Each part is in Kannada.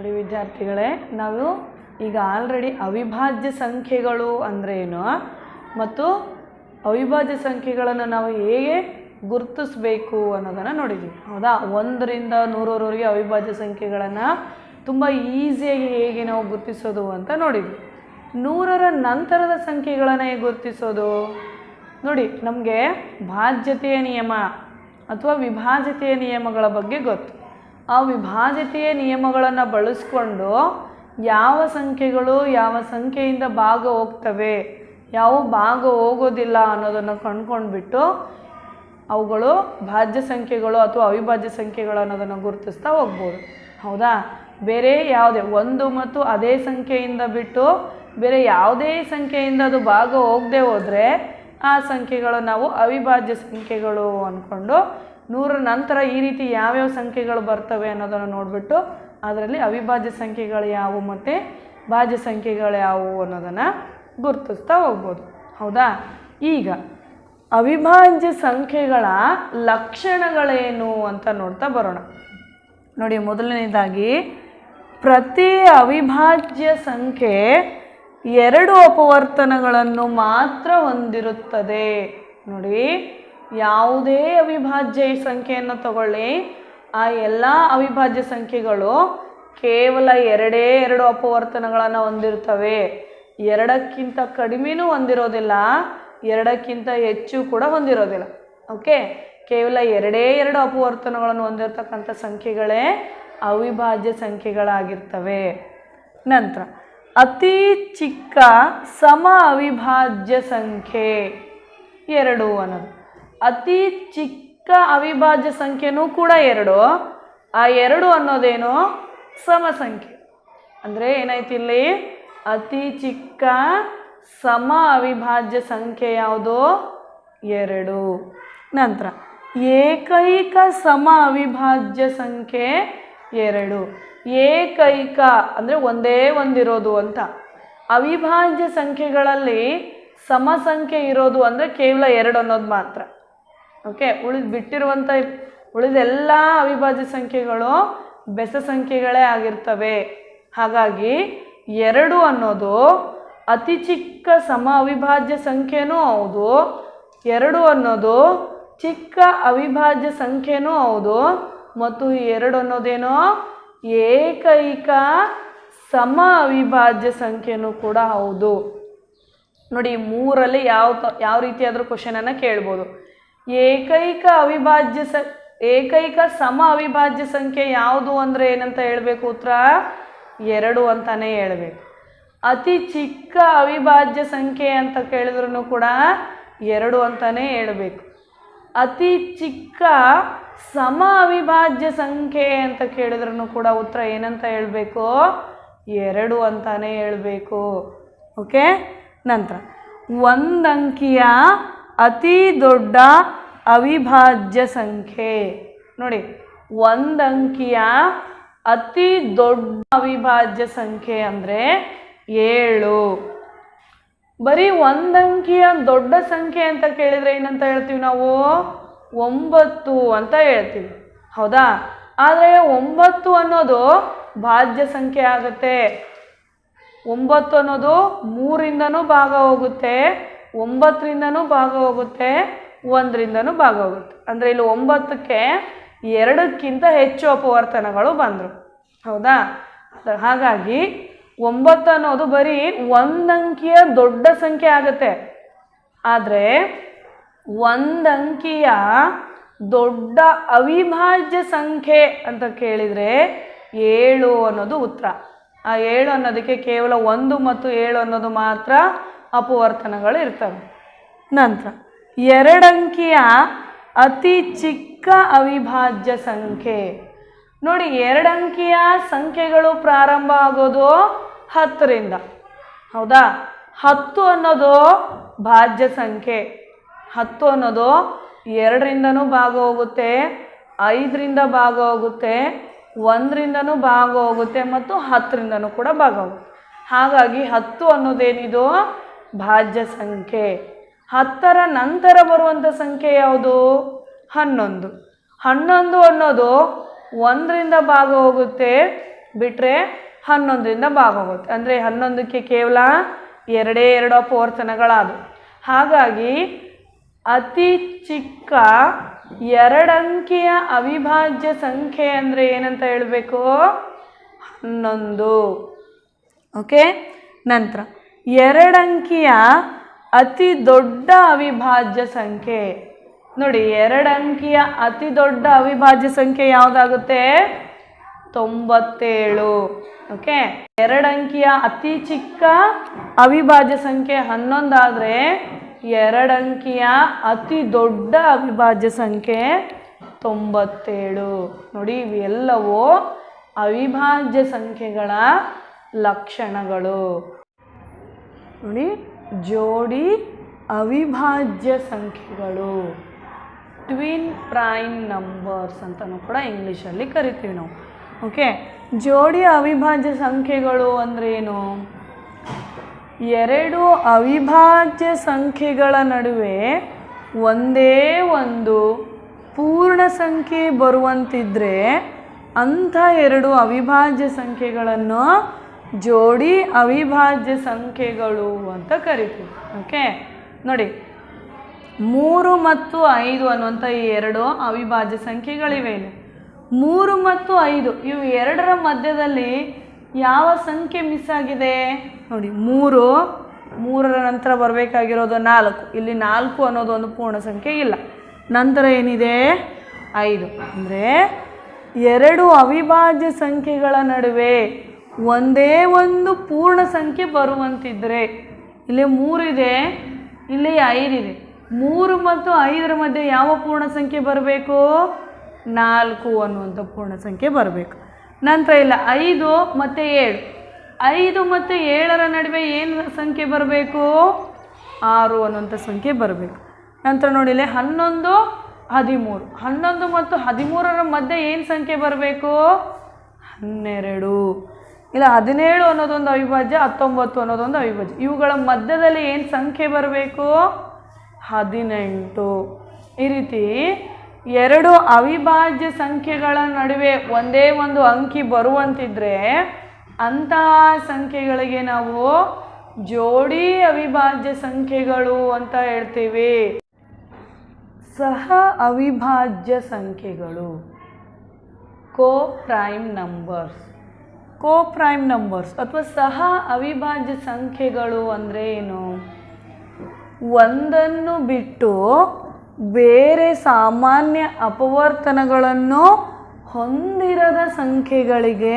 ನೋಡಿ ವಿದ್ಯಾರ್ಥಿಗಳೇ, ನಾವು ಈಗ ಆಲ್ರೆಡಿ ಅವಿಭಾಜ್ಯ ಸಂಖ್ಯೆಗಳು ಅಂದ್ರೇನು ಮತ್ತು ಅವಿಭಾಜ್ಯ ಸಂಖ್ಯೆಗಳನ್ನು ನಾವು ಹೇಗೆ ಗುರುತಿಸ್ಬೇಕು ಅನ್ನೋದನ್ನು ನೋಡಿದ್ದೀವಿ ಹೌದಾ? ಒಂದರಿಂದ ನೂರರವರೆಗೆ ಅವಿಭಾಜ್ಯ ಸಂಖ್ಯೆಗಳನ್ನು ತುಂಬ ಈಸಿಯಾಗಿ ಹೇಗೆ ನಾವು ಗುರುತಿಸೋದು ಅಂತ ನೋಡಿದ್ವಿ. ನೂರರ ನಂತರದ ಸಂಖ್ಯೆಗಳನ್ನು ಹೇಗೆ ಗುರುತಿಸೋದು? ನೋಡಿ, ನಮಗೆ ಭಾಜ್ಯತೆಯ ನಿಯಮ ಅಥವಾ ವಿಭಾಜ್ಯತೆಯ ನಿಯಮಗಳ ಬಗ್ಗೆ ಗೊತ್ತು. ಆ ವಿಭಾಜತೆಯ ನಿಯಮಗಳನ್ನು ಬಳಸ್ಕೊಂಡು ಯಾವ ಸಂಖ್ಯೆಗಳು ಯಾವ ಸಂಖ್ಯೆಯಿಂದ ಭಾಗ ಹೋಗ್ತವೆ, ಯಾವ ಭಾಗ ಹೋಗೋದಿಲ್ಲ ಅನ್ನೋದನ್ನು ಕಂಡ್ಕೊಂಡ್ಬಿಟ್ಟು ಅವುಗಳು ಭಾಜ್ಯ ಸಂಖ್ಯೆಗಳು ಅಥವಾ ಅವಿಭಾಜ್ಯ ಸಂಖ್ಯೆಗಳು ಅನ್ನೋದನ್ನು ಗುರುತಿಸ್ತಾ ಹೋಗ್ಬೋದು. ಹೌದಾ? ಬೇರೆ ಯಾವುದೇ ಒಂದು ಮತ್ತು ಅದೇ ಸಂಖ್ಯೆಯಿಂದ ಬಿಟ್ಟು ಬೇರೆ ಯಾವುದೇ ಸಂಖ್ಯೆಯಿಂದ ಅದು ಭಾಗ ಹೋಗದೆ ಹೋದರೆ ಆ ಸಂಖ್ಯೆಗಳು ನಾವು ಅವಿಭಾಜ್ಯ ಸಂಖ್ಯೆಗಳು ಅಂದ್ಕೊಂಡು ನೂರ ನಂತರ ಈ ರೀತಿ ಯಾವ್ಯಾವ ಸಂಖ್ಯೆಗಳು ಬರ್ತವೆ ಅನ್ನೋದನ್ನು ನೋಡಿಬಿಟ್ಟು ಅದರಲ್ಲಿ ಅವಿಭಾಜ್ಯ ಸಂಖ್ಯೆಗಳು ಯಾವುವು ಮತ್ತು ಭಾಜ್ಯ ಸಂಖ್ಯೆಗಳು ಯಾವುವು ಅನ್ನೋದನ್ನು ಗುರುತಿಸ್ತಾ ಹೋಗ್ಬೋದು. ಹೌದಾ? ಈಗ ಅವಿಭಾಜ್ಯ ಸಂಖ್ಯೆಗಳ ಲಕ್ಷಣಗಳೇನು ಅಂತ ನೋಡ್ತಾ ಬರೋಣ. ನೋಡಿ, ಮೊದಲನೇದಾಗಿ ಪ್ರತಿ ಅವಿಭಾಜ್ಯ ಸಂಖ್ಯೆ ಎರಡು ಅಪವರ್ತನಗಳನ್ನು ಮಾತ್ರ ಹೊಂದಿರುತ್ತದೆ. ನೋಡಿ ಯಾವುದೇ ಅವಿಭಾಜ್ಯ ಸಂಖ್ಯೆಯನ್ನು ತಗೊಳ್ಳಿ. ಆ ಎಲ್ಲ ಅವಿಭಾಜ್ಯ ಸಂಖ್ಯೆಗಳು ಕೇವಲ ಎರಡೇ ಎರಡು ಅಪವರ್ತನಗಳನ್ನು ಹೊಂದಿರ್ತವೆ. ಎರಡಕ್ಕಿಂತ ಕಡಿಮೆನೂ ಹೊಂದಿರೋದಿಲ್ಲ, ಎರಡಕ್ಕಿಂತ ಹೆಚ್ಚು ಕೂಡ ಹೊಂದಿರೋದಿಲ್ಲ. ಓಕೆ? ಕೇವಲ ಎರಡೇ ಎರಡು ಅಪವರ್ತನಗಳನ್ನು ಹೊಂದಿರತಕ್ಕಂಥ ಸಂಖ್ಯೆಗಳೇ ಅವಿಭಾಜ್ಯ ಸಂಖ್ಯೆಗಳಾಗಿರ್ತವೆ. ನಂತರ, ಅತಿ ಚಿಕ್ಕ ಸಮ ಅವಿಭಾಜ್ಯ ಸಂಖ್ಯೆ ಎರಡು ಅನ್ನೋದು. ಅತಿ ಚಿಕ್ಕ ಅವಿಭಾಜ್ಯ ಸಂಖ್ಯೆನೂ ಕೂಡ ಎರಡು. ಆ ಎರಡು ಅನ್ನೋದೇನು? ಸಮ ಸಂಖ್ಯೆ ಅಂದರೆ ಏನಾಯ್ತು ಇಲ್ಲಿ? ಅತಿ ಚಿಕ್ಕ ಸಮ ಅವಿಭಾಜ್ಯ ಸಂಖ್ಯೆ ಯಾವುದು? ಎರಡು. ನಂತರ ಏಕೈಕ ಸಮ ಅವಿಭಾಜ್ಯ ಸಂಖ್ಯೆ ಎರಡು. ಏಕೈಕ ಅಂದರೆ ಒಂದೇ ಒಂದಿರೋದು ಅಂತ. ಅವಿಭಾಜ್ಯ ಸಂಖ್ಯೆಗಳಲ್ಲಿ ಸಮ ಸಂಖ್ಯೆ ಇರೋದು ಅಂದರೆ ಕೇವಲ ಎರಡು ಅನ್ನೋದು ಮಾತ್ರ. ಓಕೆ ಉಳಿದು ಬಿಟ್ಟಿರುವಂಥ ಉಳಿದೆಲ್ಲ ಅವಿಭಾಜ್ಯ ಸಂಖ್ಯೆಗಳು ಬೆಸ ಸಂಖ್ಯೆಗಳೇ ಆಗಿರ್ತವೆ. ಹಾಗಾಗಿ ಎರಡು ಅನ್ನೋದು ಅತಿ ಚಿಕ್ಕ ಸಮ ಅವಿಭಾಜ್ಯ ಸಂಖ್ಯೆನೂ ಹೌದು. ಎರಡು ಅನ್ನೋದು ಚಿಕ್ಕ ಅವಿಭಾಜ್ಯ ಸಂಖ್ಯೆನೂ ಹೌದು. ಮತ್ತು ಎರಡು ಅನ್ನೋದೇನೋ ಏಕೈಕ ಸಮ ಅವಿಭಾಜ್ಯ ಸಂಖ್ಯೆನೂ ಕೂಡ ಹೌದು. ನೋಡಿ, ಮೂರಲ್ಲಿ ಯಾವ ಯಾವ ರೀತಿಯಾದರೂ ಕ್ವಶನನ್ನು ಕೇಳ್ಬೋದು. ಏಕೈಕ ಅವಿಭಾಜ್ಯ ಸ, ಏಕೈಕ ಸಮ ಅವಿಭಾಜ್ಯ ಸಂಖ್ಯೆ ಯಾವುದು ಅಂದರೆ ಏನಂತ ಹೇಳಬೇಕು ಉತ್ತರ ಎರಡು ಅಂತಾನೆ ಹೇಳಬೇಕು. ಅತಿ ಚಿಕ್ಕ ಅವಿಭಾಜ್ಯ ಸಂಖ್ಯೆ ಅಂತ ಕೇಳಿದ್ರು ಕೂಡ ಎರಡು ಅಂತಾನೆ ಹೇಳಬೇಕು. ಅತಿ ಚಿಕ್ಕ ಸಮ ಅವಿಭಾಜ್ಯ ಸಂಖ್ಯೆ ಅಂತ ಕೇಳಿದ್ರು ಕೂಡ ಉತ್ತರ ಏನಂತ ಹೇಳಬೇಕು? ಎರಡು ಅಂತಾನೆ ಹೇಳಬೇಕು. ಓಕೆ? ನಂತರ, ಒಂದಂಕಿಯ ಅತಿ ದೊಡ್ಡ ಅವಿಭಾಜ್ಯ ಸಂಖ್ಯೆ ನೋಡಿ, ಒಂದಂಕಿಯ ಅತಿ ದೊಡ್ಡ ಅವಿಭಾಜ್ಯ ಸಂಖ್ಯೆ ಅಂದರೆ ಏಳು. ಬರೀ ಒಂದಂಕಿಯ ದೊಡ್ಡ ಸಂಖ್ಯೆ ಅಂತ ಕೇಳಿದರೆ ಏನಂತ ಹೇಳ್ತೀವಿ ನಾವು? ಒಂಬತ್ತು ಅಂತ ಹೇಳ್ತೀವಿ. ಹೌದಾ? ಆದರೆ ಒಂಬತ್ತು ಅನ್ನೋದು ಭಾಜ್ಯ ಸಂಖ್ಯೆ ಆಗುತ್ತೆ. ಒಂಬತ್ತು ಅನ್ನೋದು ಮೂರಿಂದನೂ ಭಾಗ ಹೋಗುತ್ತೆ, ಒಂಬತ್ತರಿಂದನೂ ಭಾಗ ಹೋಗುತ್ತೆ ಒಂದರಿಂದನೂ ಭಾಗ ಹೋಗುತ್ತೆ ಅಂದರೆ ಇಲ್ಲಿ ಒಂಬತ್ತಕ್ಕೆ ಎರಡಕ್ಕಿಂತ ಹೆಚ್ಚು ಅಪವರ್ತನಗಳು ಬಂದರು. ಹೌದಾ? ಹಾಗಾಗಿ ಒಂಬತ್ತು ಅನ್ನೋದು ಬರೀ ಒಂದಂಕಿಯ ದೊಡ್ಡ ಸಂಖ್ಯೆ ಆಗುತ್ತೆ. ಆದರೆ ಒಂದಂಕಿಯ ದೊಡ್ಡ ಅವಿಭಾಜ್ಯ ಸಂಖ್ಯೆ ಅಂತ ಕೇಳಿದರೆ ಏಳು ಅನ್ನೋದು ಉತ್ತರ. ಆ ಏಳು ಅನ್ನೋದಕ್ಕೆ ಕೇವಲ ಒಂದು ಮತ್ತು ಏಳು ಅನ್ನೋದು ಮಾತ್ರ ಅಪವರ್ತನಗಳು ಇರ್ತವೆ. ನಂತರ ಎರಡಂಕಿಯ ಅತಿ ಚಿಕ್ಕ ಅವಿಭಾಜ್ಯ ಸಂಖ್ಯೆ. ನೋಡಿ, ಎರಡಂಕಿಯ ಸಂಖ್ಯೆಗಳು ಪ್ರಾರಂಭ ಆಗೋದು ಹತ್ತರಿಂದ. ಹೌದಾ? ಹತ್ತು ಅನ್ನೋದು ಭಾಜ್ಯ ಸಂಖ್ಯೆ. ಹತ್ತು ಅನ್ನೋದು ಎರಡರಿಂದನೂ ಭಾಗ ಹೋಗುತ್ತೆ ಐದರಿಂದ ಭಾಗ ಹೋಗುತ್ತೆ ಒಂದರಿಂದನೂ ಭಾಗ ಹೋಗುತ್ತೆ ಮತ್ತು ಹತ್ತರಿಂದನೂ ಕೂಡ ಭಾಗ ಹೋಗುತ್ತೆ ಹಾಗಾಗಿ ಹತ್ತು ಅನ್ನೋದೇನಿದು? ಭಾಜ್ಯ ಸಂಖ್ಯೆ. ಹತ್ತರ ನಂತರ ಬರುವಂಥ ಸಂಖ್ಯೆ ಯಾವುದು? ಹನ್ನೊಂದು. ಹನ್ನೊಂದು ಅನ್ನೋದು ಒಂದರಿಂದ ಭಾಗ ಹೋಗುತ್ತೆ ಬಿಟ್ಟರೆ ಹನ್ನೊಂದರಿಂದ ಭಾಗ ಹೋಗುತ್ತೆ. ಅಂದರೆ ಹನ್ನೊಂದಕ್ಕೆ ಕೇವಲ ಎರಡೇ ಎರಡು ಅಪವರ್ತನಗಳಾದವು. ಹಾಗಾಗಿ ಅತಿ ಚಿಕ್ಕ ಎರಡಂಕಿಯ ಅವಿಭಾಜ್ಯ ಸಂಖ್ಯೆ ಅಂದರೆ ಏನಂತ ಹೇಳಬೇಕು? ಹನ್ನೊಂದು. ಓಕೆ ನಂತರ ಎರಡಂಕಿಯ ಅತಿ ದೊಡ್ಡ ಅವಿಭಾಜ್ಯ ಸಂಖ್ಯೆ. ನೋಡಿ ಎರಡಂಕಿಯ ಅತಿ ದೊಡ್ಡ ಅವಿಭಾಜ್ಯ ಸಂಖ್ಯೆ ಯಾವುದಾಗುತ್ತೆ? ತೊಂಬತ್ತೇಳು. ಓಕೆ? ಎರಡಂಕಿಯ ಅತಿ ಚಿಕ್ಕ ಅವಿಭಾಜ್ಯ ಸಂಖ್ಯೆ ಹನ್ನೊಂದಾದರೆ ಎರಡಂಕಿಯ ಅತಿ ದೊಡ್ಡ ಅವಿಭಾಜ್ಯ ಸಂಖ್ಯೆ ತೊಂಬತ್ತೇಳು. ನೋಡಿ, ಇವೆಲ್ಲವೂ ಅವಿಭಾಜ್ಯ ಸಂಖ್ಯೆಗಳ ಲಕ್ಷಣಗಳು. ನೋಡಿ ಜೋಡಿ ಅವಿಭಾಜ್ಯ ಸಂಖ್ಯೆಗಳು. ಟ್ವಿನ್ ಪ್ರೈಮ್ ನಂಬರ್ಸ್ ಅಂತಲೂ ಕೂಡ ಇಂಗ್ಲೀಷಲ್ಲಿ ಕರಿತೀವಿ ನಾವು. ಓಕೆ ಜೋಡಿ ಅವಿಭಾಜ್ಯ ಸಂಖ್ಯೆಗಳು ಅಂದರೆ ಏನು? ಎರಡು ಅವಿಭಾಜ್ಯ ಸಂಖ್ಯೆಗಳ ನಡುವೆ ಒಂದೇ ಒಂದು ಪೂರ್ಣ ಸಂಖ್ಯೆ ಬರುವಂತಿದ್ದರೆ ಅಂಥ ಎರಡು ಅವಿಭಾಜ್ಯ ಸಂಖ್ಯೆಗಳನ್ನು ಜೋಡಿ ಅವಿಭಾಜ್ಯ ಸಂಖ್ಯೆಗಳು ಅಂತ ಕರಿತೀವಿ. ಓಕೆ ನೋಡಿ, ಮೂರು ಮತ್ತು ಐದು ಅನ್ನುವಂಥ ಈ ಎರಡು ಅವಿಭಾಜ್ಯ ಸಂಖ್ಯೆಗಳಿವೆ ಇಲ್ಲಿ ಮೂರು ಮತ್ತು ಐದು, ಇವು ಎರಡರ ಮಧ್ಯದಲ್ಲಿ ಯಾವ ಸಂಖ್ಯೆ ಮಿಸ್ ಆಗಿದೆ? ನೋಡಿ, ಮೂರು, ಮೂರರ ನಂತರ ಬರಬೇಕಾಗಿರೋದು ನಾಲ್ಕು. ಇಲ್ಲಿ ನಾಲ್ಕು ಅನ್ನೋದು ಒಂದು ಪೂರ್ಣ ಸಂಖ್ಯೆ ಇಲ್ಲ. ನಂತರ ಏನಿದೆ? ಐದು. ಅಂದರೆ ಎರಡು ಅವಿಭಾಜ್ಯ ಸಂಖ್ಯೆಗಳ ನಡುವೆ ಒಂದೇ ಒಂದು ಪೂರ್ಣ ಸಂಖ್ಯೆ ಬರುವಂತಿದ್ದರೆ ಇಲ್ಲಿ ಮೂರಿದೆ ಇಲ್ಲಿ ಐದಿದೆ ಮೂರು ಮತ್ತು ಐದರ ಮಧ್ಯೆ ಯಾವ ಪೂರ್ಣ ಸಂಖ್ಯೆ ಬರಬೇಕು? ನಾಲ್ಕು ಅನ್ನುವಂಥ ಪೂರ್ಣ ಸಂಖ್ಯೆ ಬರಬೇಕು. ನಂತರ ಇಲ್ಲ, ಐದು ಮತ್ತು ಏಳು. ಐದು ಮತ್ತು ಏಳರ ನಡುವೆ ಏನು ಸಂಖ್ಯೆ ಬರಬೇಕು? ಆರು ಅನ್ನುವಂಥ ಸಂಖ್ಯೆ ಬರಬೇಕು. ನಂತರ ನೋಡಿಲ್ಲ ಹನ್ನೊಂದು, ಹದಿಮೂರು. ಹನ್ನೊಂದು ಮತ್ತು ಹದಿಮೂರರ ಮಧ್ಯೆ ಏನು ಸಂಖ್ಯೆ ಬರಬೇಕು? ಹನ್ನೆರಡು. ಇಲ್ಲ ಹದಿನೇಳು ಅನ್ನೋದೊಂದು ಅವಿಭಾಜ್ಯ, ಹತ್ತೊಂಬತ್ತು ಅನ್ನೋದೊಂದು ಅವಿಭಾಜ್ಯ. ಇವುಗಳ ಮಧ್ಯದಲ್ಲಿ ಏನು ಸಂಖ್ಯೆ ಬರಬೇಕು? ಹದಿನೆಂಟು. ಈ ರೀತಿ ಎರಡು ಅವಿಭಾಜ್ಯ ಸಂಖ್ಯೆಗಳ ನಡುವೆ ಒಂದೇ ಒಂದು ಅಂಕಿ ಬರುವಂತಿದ್ರೆ ಅಂತಹ ಸಂಖ್ಯೆಗಳಿಗೆ ನಾವು ಜೋಡಿ ಅವಿಭಾಜ್ಯ ಸಂಖ್ಯೆಗಳು ಅಂತ ಹೇಳ್ತೀವಿ. ಸಹ ಅವಿಭಾಜ್ಯ ಸಂಖ್ಯೆಗಳು. Co prime numbers co prime numbers ಅಥವಾ ಸಹ ಅವಿಭಾಜ್ಯ ಸಂಖ್ಯೆಗಳು ಅಂದರೆ ಏನು? ಒಂದನ್ನು ಬಿಟ್ಟು ಬೇರೆ ಸಾಮಾನ್ಯ ಅಪವರ್ತನಗಳನ್ನು ಹೊಂದಿರದ ಸಂಖ್ಯೆಗಳಿಗೆ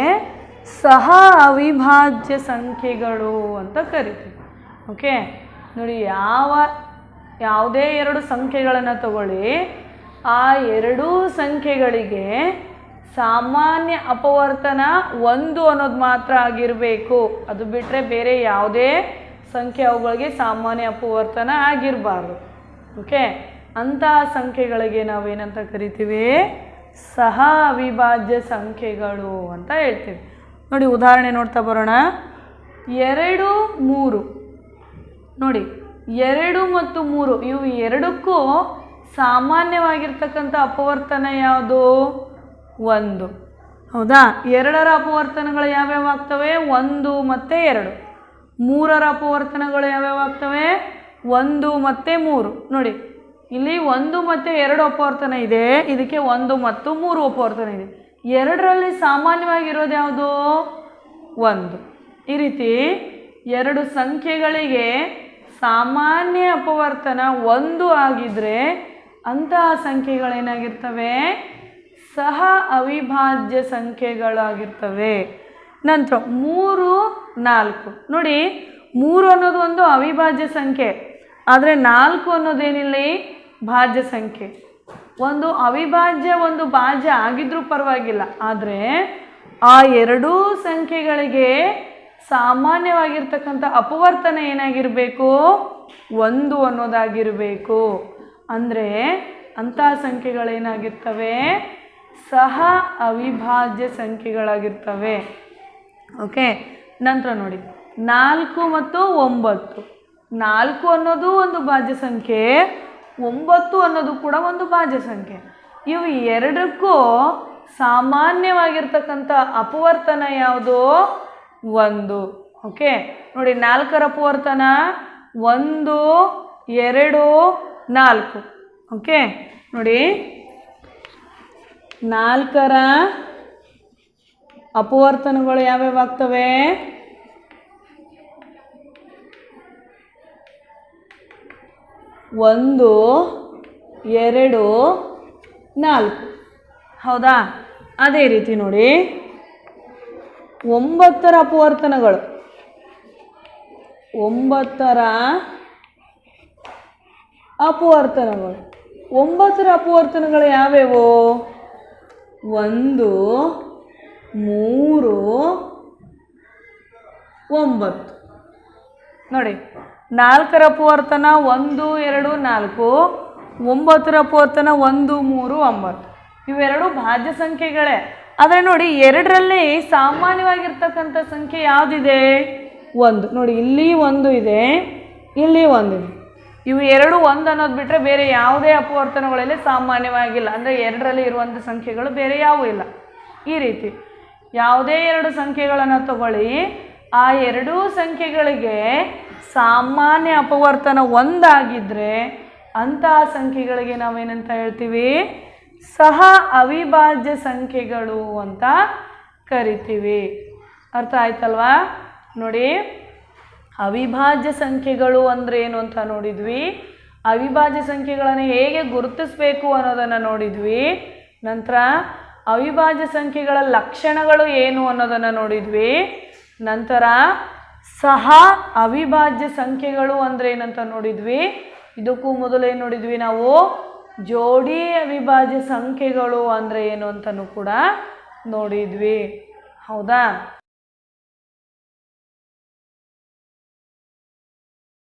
ಸಹ ಅವಿಭಾಜ್ಯ ಸಂಖ್ಯೆಗಳು ಅಂತ ಕರಿತೀವಿ. ಓಕೆ ನೋಡಿ, ಯಾವ, ಯಾವುದೇ ಎರಡು ಸಂಖ್ಯೆಗಳನ್ನು ತಗೊಳ್ಳಿ. ಆ ಎರಡೂ ಸಂಖ್ಯೆಗಳಿಗೆ ಸಾಮಾನ್ಯ ಅಪವರ್ತನ ಒಂದು ಅನ್ನೋದು ಮಾತ್ರ ಆಗಿರಬೇಕು. ಅದು ಬಿಟ್ಟರೆ ಬೇರೆ ಯಾವುದೇ ಸಂಖ್ಯೆ ಅವುಗಳಿಗೆ ಸಾಮಾನ್ಯ ಅಪವರ್ತನ ಆಗಿರಬಾರ್ದು. ಓಕೆ? ಅಂತಹ ಸಂಖ್ಯೆಗಳಿಗೆ ನಾವೇನಂತ ಕರಿತೀವಿ? ಸಹ ಅವಿಭಾಜ್ಯ ಸಂಖ್ಯೆಗಳು ಅಂತ ಹೇಳ್ತೀವಿ. ನೋಡಿ, ಉದಾಹರಣೆ ನೋಡ್ತಾ ಬರೋಣ. ಎರಡು, ಮೂರು. ನೋಡಿ, ಎರಡು ಮತ್ತು ಮೂರು, ಇವು ಎರಡಕ್ಕೂ ಸಾಮಾನ್ಯವಾಗಿರ್ತಕ್ಕಂಥ ಅಪವರ್ತನ ಯಾವುದು? ಒಂದು. ಹೌದಾ? ಎರಡರ ಅಪವರ್ತನಗಳು ಯಾವ್ಯಾವ ಆಗ್ತವೆ? ಒಂದು ಮತ್ತು ಎರಡು. ಮೂರರ ಅಪವರ್ತನಗಳು ಯಾವ್ಯಾವ ಆಗ್ತವೆ? ಒಂದು ಮತ್ತು ಮೂರು. ನೋಡಿ, ಇಲ್ಲಿ ಒಂದು ಮತ್ತು ಎರಡು ಅಪವರ್ತನ ಇದೆ, ಇದಕ್ಕೆ ಒಂದು ಮತ್ತು ಮೂರು ಅಪವರ್ತನ ಇದೆ. ಎರಡರಲ್ಲಿ ಸಾಮಾನ್ಯವಾಗಿರೋದು ಯಾವುದು? ಒಂದು. ಈ ರೀತಿ ಎರಡು ಸಂಖ್ಯೆಗಳಿಗೆ ಸಾಮಾನ್ಯ ಅಪವರ್ತನ ಒಂದು ಆಗಿದ್ರೆ ಅಂತಹ ಸಂಖ್ಯೆಗಳೇನಾಗಿರ್ತವೆ? ಸಹ ಅವಿಭಾಜ್ಯ ಸಂಖ್ಯೆಗಳಾಗಿರ್ತವೆ. ನಂತರ ಮೂರು, ನಾಲ್ಕು. ನೋಡಿ, ಮೂರು ಅನ್ನೋದು ಒಂದು ಅವಿಭಾಜ್ಯ ಸಂಖ್ಯೆ. ಆದರೆ ನಾಲ್ಕು ಅನ್ನೋದೇನಿಲ್ಲ ಭಾಜ್ಯ ಸಂಖ್ಯೆ. ಒಂದು ಅವಿಭಾಜ್ಯ, ಒಂದು ಭಾಜ್ಯ ಆಗಿದ್ರೂ ಪರವಾಗಿಲ್ಲ. ಆದರೆ ಆ ಎರಡೂ ಸಂಖ್ಯೆಗಳಿಗೆ ಸಾಮಾನ್ಯವಾಗಿರ್ತಕ್ಕಂಥ ಅಪವರ್ತನ ಏನಾಗಿರಬೇಕು? ಒಂದು ಅನ್ನೋದಾಗಿರಬೇಕು. ಅಂದರೆ ಅಂತಹ ಸಂಖ್ಯೆಗಳೇನಾಗಿರ್ತವೆ? ಸಹ ಅವಿಭಾಜ್ಯ ಸಂಖ್ಯೆಗಳಾಗಿರ್ತವೆ. ಓಕೆ ನಂತರ ನೋಡಿ. ನಾಲ್ಕು ಮತ್ತು ಒಂಬತ್ತು. ನಾಲ್ಕು ಅನ್ನೋದು ಒಂದು ಭಾಜ್ಯ ಸಂಖ್ಯೆ, ಒಂಬತ್ತು ಅನ್ನೋದು ಕೂಡ ಒಂದು ಭಾಜ್ಯ ಸಂಖ್ಯೆ. ಇವು ಎರಡಕ್ಕೂ ಸಾಮಾನ್ಯವಾಗಿರ್ತಕ್ಕಂಥ ಅಪವರ್ತನ ಯಾವುದು? ಒಂದು. ಓಕೆ ನೋಡಿ, ನಾಲ್ಕರ ಅಪವರ್ತನ, ಒಂದು, ಎರಡು, ನಾಲ್ಕು. ಓಕೆ ನೋಡಿ ನಾಲ್ಕರ ಅಪವರ್ತನಗಳು ಯಾವ್ಯಾವ ಆಗ್ತವೆ? ಒಂದು, ಎರಡು, ನಾಲ್ಕು. ಹೌದಾ? ಅದೇ ರೀತಿ ನೋಡಿ. ಒಂಬತ್ತರ ಅಪವರ್ತನಗಳು. ಒಂಬತ್ತರ ಅಪವರ್ತನಗಳು. ಒಂಬತ್ತರ ಅಪವರ್ತನಗಳು ಯಾವ್ಯಾವು? ಒಂದು, ಮೂರು, ಒಂಬತ್ತು. ನೋಡಿ, ನಾಲ್ಕರ ಪೂರ್ತನ ಒಂದು, ಎರಡು, ನಾಲ್ಕು, ಒಂಬತ್ತರ ಪೂರ್ತನ ಒಂದು, ಮೂರು, ಒಂಬತ್ತು. ಇವೆರಡು ಭಾಜ್ಯ ಸಂಖ್ಯೆಗಳೇ. ಆದರೆ ನೋಡಿ, ಎರಡರಲ್ಲಿ ಸಾಮಾನ್ಯವಾಗಿರ್ತಕ್ಕಂಥ ಸಂಖ್ಯೆ ಯಾವುದಿದೆ? ಒಂದು. ನೋಡಿ, ಇಲ್ಲಿ ಒಂದು ಇದೆ, ಇಲ್ಲಿ ಒಂದಿದೆ. ಇವು ಎರಡು ಒಂದು ಅನ್ನೋದು ಬಿಟ್ಟರೆ ಬೇರೆ ಯಾವುದೇ ಅಪವರ್ತನಗಳಲ್ಲಿ ಸಾಮಾನ್ಯವಾಗಿಲ್ಲ. ಅಂದರೆ ಎರಡರಲ್ಲಿ ಇರುವಂಥ ಸಂಖ್ಯೆಗಳು ಬೇರೆ ಯಾವೂ ಇಲ್ಲ. ಈ ರೀತಿ ಯಾವುದೇ ಎರಡು ಸಂಖ್ಯೆಗಳನ್ನು ತಗೊಳ್ಳಿ. ಆ ಎರಡೂ ಸಂಖ್ಯೆಗಳಿಗೆ ಸಾಮಾನ್ಯ ಅಪವರ್ತನ ಒಂದಾಗಿದ್ದರೆ ಅಂತಹ ಸಂಖ್ಯೆಗಳಿಗೆ ನಾವೇನಂತ ಹೇಳ್ತೀವಿ? ಸಹ ಅವಿಭಾಜ್ಯ ಸಂಖ್ಯೆಗಳು ಅಂತ ಕರಿತೀವಿ. ಅರ್ಥ ಆಯ್ತಲ್ವಾ? ನೋಡಿ. ಅವಿಭಾಜ್ಯ ಸಂಖ್ಯೆಗಳು ಅಂದರೆ ಏನು ಅಂತ ನೋಡಿದ್ವಿ. ಅವಿಭಾಜ್ಯ ಸಂಖ್ಯೆಗಳನ್ನು ಹೇಗೆ ಗುರುತಿಸಬೇಕು ಅನ್ನೋದನ್ನು ನೋಡಿದ್ವಿ. ನಂತರ ಅವಿಭಾಜ್ಯ ಸಂಖ್ಯೆಗಳ ಲಕ್ಷಣಗಳು ಏನು ಅನ್ನೋದನ್ನು ನೋಡಿದ್ವಿ. ನಂತರ ಸಹ ಅವಿಭಾಜ್ಯ ಸಂಖ್ಯೆಗಳು ಅಂದರೆ ಏನಂತ ನೋಡಿದ್ವಿ. ಇದಕ್ಕೂ ಮೊದಲು ಏನು ನೋಡಿದ್ವಿ ನಾವು? ಜೋಡಿ ಅವಿಭಾಜ್ಯ ಸಂಖ್ಯೆಗಳು ಅಂದರೆ ಏನು ಅಂತಲೂ ಕೂಡ ನೋಡಿದ್ವಿ. ಹೌದಾ?